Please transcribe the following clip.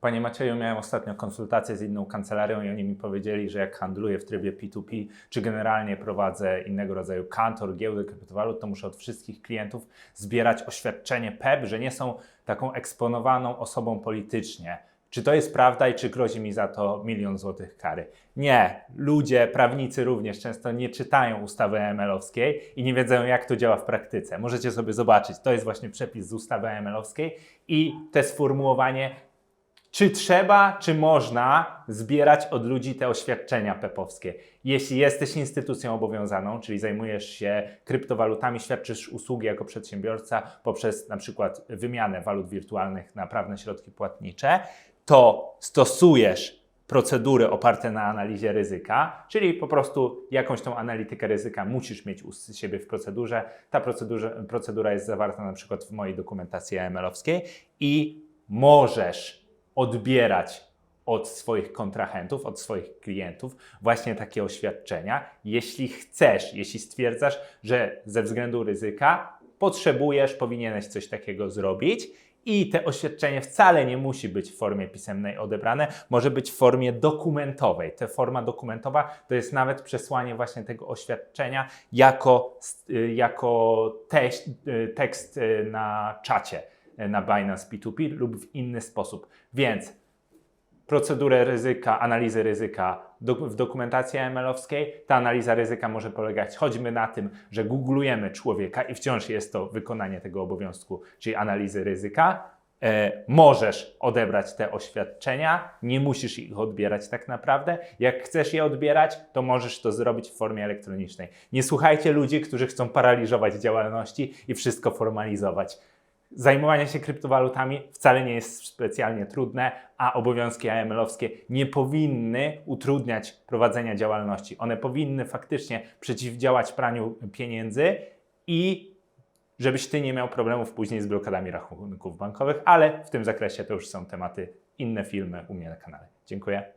Panie Macieju, miałem ostatnio konsultację z inną kancelarią i oni mi powiedzieli, że jak handluję w trybie P2P, czy generalnie prowadzę innego rodzaju kantor, giełdę kryptowalut, to muszę od wszystkich klientów zbierać oświadczenie PEP, że nie są taką eksponowaną osobą politycznie. Czy to jest prawda i czy grozi mi za to milion złotych kary? Nie. Ludzie, prawnicy również często nie czytają ustawy AML-owskiej i nie wiedzą, jak to działa w praktyce. Możecie sobie zobaczyć, to jest właśnie przepis z ustawy AML-owskiej i to sformułowanie, czy trzeba, czy można zbierać od ludzi te oświadczenia pepowskie. Jeśli jesteś instytucją obowiązaną, czyli zajmujesz się kryptowalutami, świadczysz usługi jako przedsiębiorca poprzez na przykład wymianę walut wirtualnych na prawne środki płatnicze, to stosujesz procedury oparte na analizie ryzyka, czyli po prostu jakąś tą analitykę ryzyka musisz mieć u siebie w procedurze. Ta procedura jest zawarta na przykład w mojej dokumentacji AML-owskiej i możesz odbierać od swoich kontrahentów, od swoich klientów właśnie takie oświadczenia, jeśli chcesz, jeśli stwierdzasz, że ze względu ryzyka potrzebujesz, powinieneś coś takiego zrobić. I te oświadczenie wcale nie musi być w formie pisemnej odebrane, może być w formie dokumentowej. Ta forma dokumentowa to jest nawet przesłanie właśnie tego oświadczenia jako, y, jako teś- y, tekst y, na czacie na Binance P2P lub w inny sposób. Więc procedurę ryzyka, analizy ryzyka w dokumentacji AML-owskiej. Ta analiza ryzyka może polegać choćby na tym, że googlujemy człowieka i wciąż jest to wykonanie tego obowiązku, czyli analizy ryzyka. E, możesz odebrać te oświadczenia, nie musisz ich odbierać tak naprawdę. Jak chcesz je odbierać, to możesz to zrobić w formie elektronicznej. Nie słuchajcie ludzi, którzy chcą paraliżować działalności i wszystko formalizować. Zajmowanie się kryptowalutami wcale nie jest specjalnie trudne, a obowiązki AML-owskie nie powinny utrudniać prowadzenia działalności. One powinny faktycznie przeciwdziałać praniu pieniędzy i żebyś ty nie miał problemów później z blokadami rachunków bankowych, ale w tym zakresie to już są tematy inne filmy u mnie na kanale. Dziękuję.